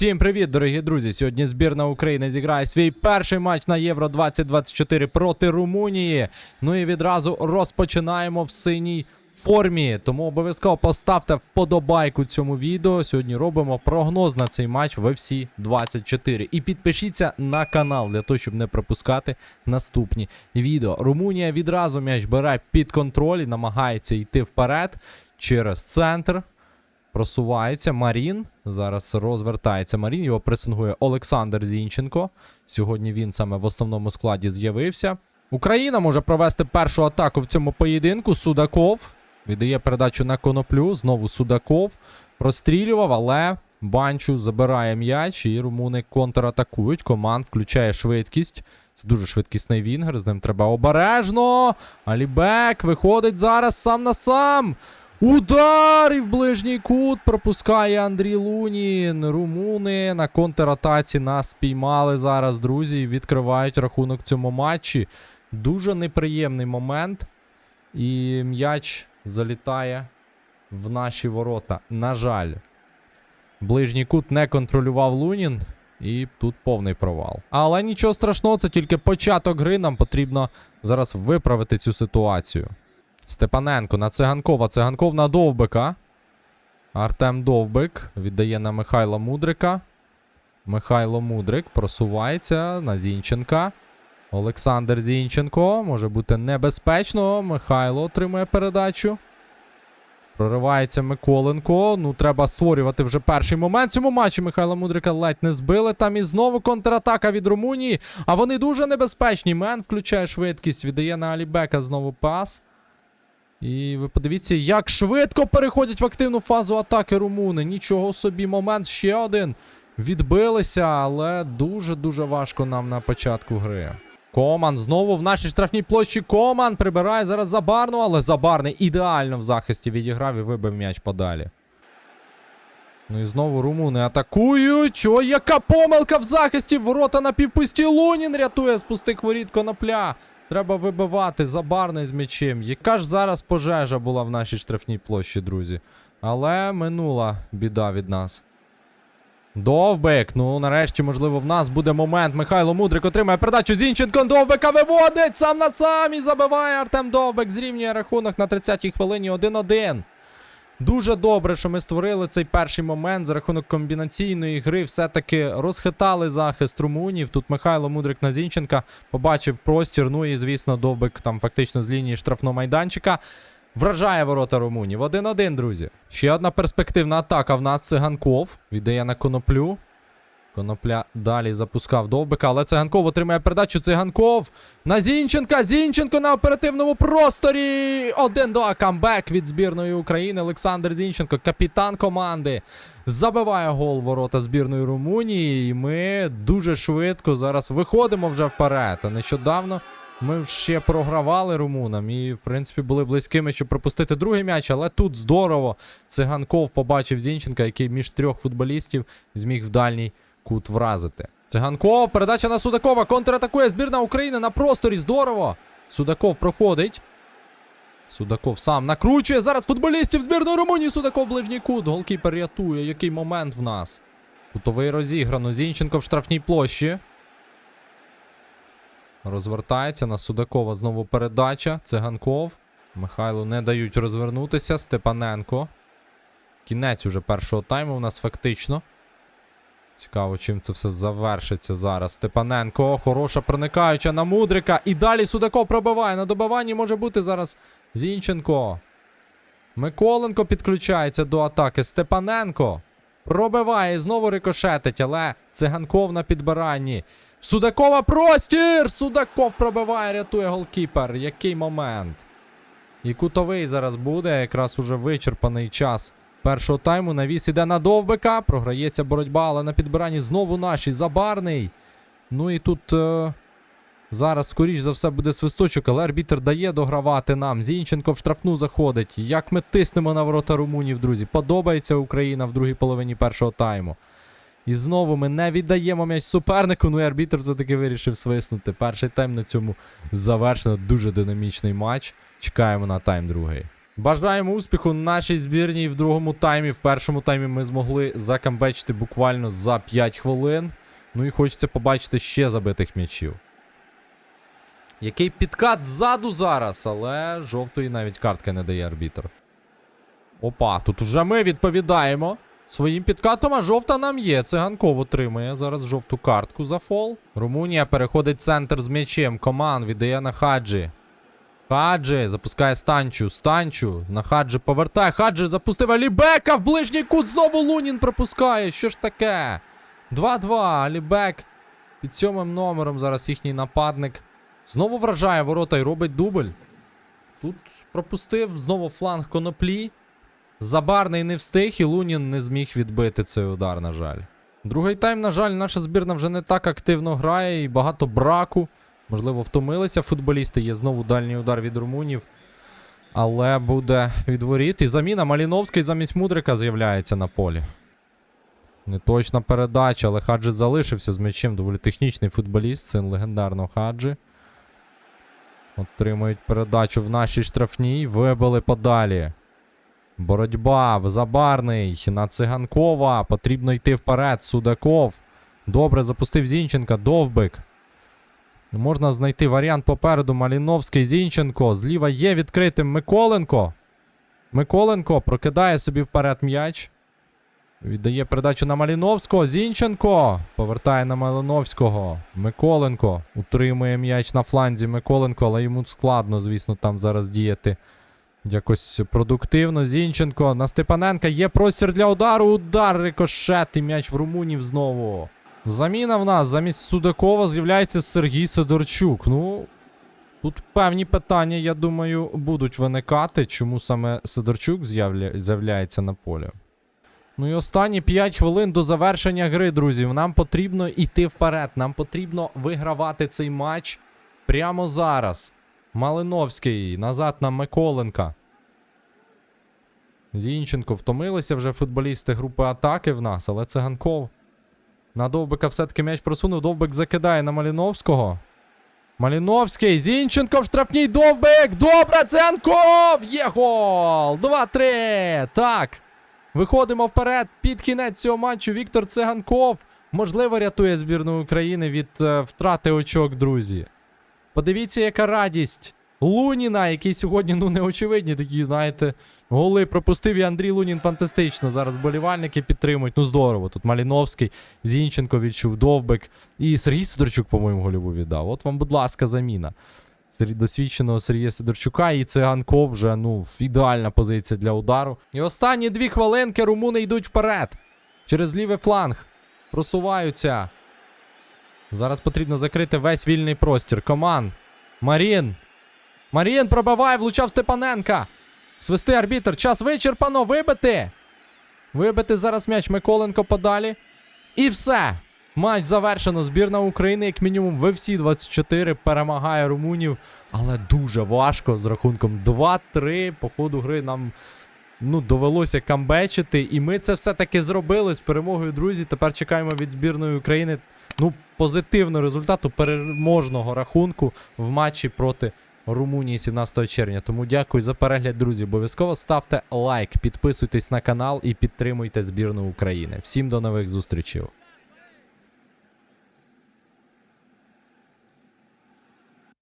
Всім привіт, дорогі друзі! Сьогодні збірна України зіграє свій перший матч на Євро 2024 проти Румунії. Ну і відразу розпочинаємо в синій формі. Тому обов'язково поставте вподобайку цьому відео. Сьогодні робимо прогноз на цей матч в FC 24. І підпишіться на канал для того, щоб не пропускати наступні відео. Румунія відразу м'яч бере під контроль і намагається йти вперед через центр. Просувається Марін. Зараз розвертається Марін. Його пресингує Олександр Зінченко. Сьогодні він саме в основному складі з'явився. Україна може провести першу атаку в цьому поєдинку. Судаков віддає передачу на коноплю. Знову Судаков прострілював, але Банчу забирає м'яч, і румуни контратакують. Команд включає швидкість. Це дуже швидкісний вінгер. З ним треба обережно. Алібек виходить зараз сам на сам. Удар і в ближній кут пропускає Андрій Лунін. Румуни на контратаці нас спіймали зараз, друзі. і Відкривають рахунок цьому матчі. Дуже неприємний момент. І м'яч залітає в наші ворота. На жаль, ближній кут не контролював Лунін. І тут повний провал. Але нічого страшного, це тільки початок гри. Нам потрібно зараз виправити цю ситуацію. Степаненко на циганкова. Циганков на Довбика. Артем Довбик віддає на Михайла Мудрика. Михайло Мудрик просувається на Зінченка. Олександр Зінченко. Може бути небезпечно. Михайло отримує передачу. Проривається Миколенко. Ну, треба створювати вже перший момент. Цьому матчі Михайла Мудрика ледь не збили. Там і знову контратака від Румунії. А вони дуже небезпечні. Мен включає швидкість, віддає на Алібека знову пас. І ви подивіться, як швидко переходять в активну фазу атаки румуни. Нічого собі, момент ще один. Відбилися, але дуже-дуже важко нам на початку гри. Коман знову в нашій штрафній площі. Коман прибирає зараз Забарну, але Забарний ідеально в захисті відіграв і вибив м'яч подалі. Ну і знову румуни атакують. Ой, яка помилка в захисті! Ворота на півпусті. Лунін рятує з пустих воріт конопля. Треба вибивати забарний з м'ячем. Яка ж зараз пожежа була в нашій штрафній площі, друзі. Але минула біда від нас. Довбик. Ну, нарешті, можливо, в нас буде момент. Михайло Мудрик отримає передачу. Зінченко Довбика виводить сам на сам і забиває Артем Довбик. Зрівнює рахунок на 30-й хвилині 1-1. Дуже добре, що ми створили цей перший момент за рахунок комбінаційної гри. Все-таки розхитали захист румунів. Тут Михайло Мудрик на Зінченка побачив простір. Ну і, звісно, Довбик там фактично з лінії штрафного майданчика. Вражає ворота румунів. 1-1, друзі. Ще одна перспективна атака в нас Циганков. Віддає на коноплю. Конопля далі запускав Довбика, але Циганков отримає передачу. Циганков на Зінченка. Зінченко на оперативному просторі. 1-2 камбек від збірної України. Олександр Зінченко, капітан команди. Забиває гол ворота збірної Румунії. І ми дуже швидко зараз виходимо вже вперед. А нещодавно ми ще програвали румунам і, в принципі, були близькими, щоб пропустити другий м'яч, але тут здорово. Циганков побачив Зінченка, який між трьох футболістів зміг в дальній кут вразити. Циганков, передача на Судакова. Контратакує збірна України на просторі. Здорово. Судаков проходить. Судаков сам накручує. Зараз футболістів збірної Румунії. Судаков ближній кут. Голкіпер рятує. Який момент в нас? Кутовий розіграно. Зінченко в штрафній площі. Розвертається на Судакова знову передача. Циганков. Михайлу не дають розвернутися. Степаненко. Кінець уже першого тайму у нас фактично. Цікаво, чим це все завершиться зараз. Степаненко. Хороша проникаюча на Мудрика. І далі Судаков пробиває. На добиванні може бути зараз Зінченко. Миколенко підключається до атаки. Степаненко. Пробиває. Знову рикошетить, але циганков на підбиранні. Судакова простір! Судаков пробиває, рятує голкіпер. Який момент. І кутовий зараз буде. Якраз уже вичерпаний час першого тайму. Навіс іде на довбика. Програється боротьба, але на підбиранні знову наші. Забарний. Ну і тут е, зараз, скоріш за все, буде свисточок, але арбітр дає догравати нам. Зінченко в штрафну заходить. Як ми тиснемо на ворота румунів, друзі. Подобається Україна в другій половині першого тайму. І знову ми не віддаємо м'яч супернику. Ну і арбітр все-таки вирішив свиснути. Перший тайм на цьому завершено. Дуже динамічний матч. Чекаємо на тайм другий. Бажаємо успіху нашій збірній в другому таймі. В першому таймі ми змогли закамбечити буквально за 5 хвилин. Ну і хочеться побачити ще забитих м'ячів. Який підкат ззаду зараз, але жовтої навіть картки не дає арбітр. Опа, тут уже ми відповідаємо. Своїм підкатом, а жовта нам є. Циганков отримує зараз жовту картку за фол. Румунія переходить центр з м'ячем. Коман віддає на хаджі. Хаджі запускає станчу. Станчу. На хаджі повертає. Хаджі запустив Алібека в ближній кут. Знову Лунін пропускає. Що ж таке? 2-2. Алібек під сьомим номером зараз їхній нападник. Знову вражає ворота і робить дубль. Тут пропустив знову фланг коноплі. Забарний не встиг, і Лунін не зміг відбити цей удар, на жаль. Другий тайм, на жаль, наша збірна вже не так активно грає і багато браку. Можливо, втомилися футболісти. Є знову дальній удар від румунів. Але буде відворіт. І заміна Маліновський замість Мудрика з'являється на полі. Неточна передача, але Хаджи залишився з м'ячем. Доволі технічний футболіст, син легендарного Хаджи. Отримують передачу в нашій штрафній. Вибили подалі. Боротьба, Забарний на Циганкова. Потрібно йти вперед. Судаков. Добре запустив Зінченка. Довбик. Можна знайти варіант попереду. Маліновський Зінченко. Зліва є відкритим Миколенко. Миколенко прокидає собі вперед м'яч. Віддає передачу на Маліновського. Зінченко. Повертає на Малиновського. Миколенко. Утримує м'яч на фланзі Миколенко, але йому складно, звісно, там зараз діяти. Якось продуктивно. Зінченко на Степаненка є простір для удару. Удар рикошет і м'яч в румунів знову. Заміна в нас замість Судакова з'являється Сергій Сидорчук. Ну, тут певні питання, я думаю, будуть виникати, чому саме Сидорчук з'явля... з'являється на полі. Ну і останні 5 хвилин до завершення гри, друзі. Нам потрібно йти вперед. Нам потрібно вигравати цей матч прямо зараз. Малиновський назад на Миколенка. Зінченко втомилися вже футболісти групи атаки в нас, але циганков. На Довбика все-таки м'яч просунув. Довбик закидає на Маліновського. Маліновський. Зінченко в штрафній Довбик. Добре, Циганков! Є гол! 2-3. Так. Виходимо вперед. Під кінець цього матчу Віктор Циганков. Можливо, рятує збірну України від е, втрати очок, друзі. Подивіться, яка радість. Луніна, який сьогодні, ну, неочевидні такі, знаєте, голи пропустив і Андрій Лунін фантастично. Зараз болівальники підтримують. Ну, здорово. Тут Маліновський, Зінченко відчув, Довбик. І Сергій Сидорчук, по-моєму, гольову віддав. От вам, будь ласка, заміна. Досвідченого Сергія Сидорчука і Циганков вже, ну, ідеальна позиція для удару. І останні дві хвилинки румуни йдуть вперед. Через лівий фланг. Просуваються. Зараз потрібно закрити весь вільний простір. Коман. Марін. Марін пробиває, влучав Степаненка. Свисти арбітр. Час вичерпано. Вибити. Вибити зараз м'яч Миколенко подалі. І все. Матч завершено. Збірна України, як мінімум, в всі 24 перемагає румунів. Але дуже важко з рахунком 2-3. По ходу гри нам ну, довелося камбечити. І ми це все-таки зробили з перемогою, друзі. Тепер чекаємо від збірної України ну, позитивного результату переможного рахунку в матчі проти Румунії 17 червня. Тому дякую за перегляд, друзі. Обов'язково ставте лайк, підписуйтесь на канал і підтримуйте збірну України. Всім до нових зустрічей.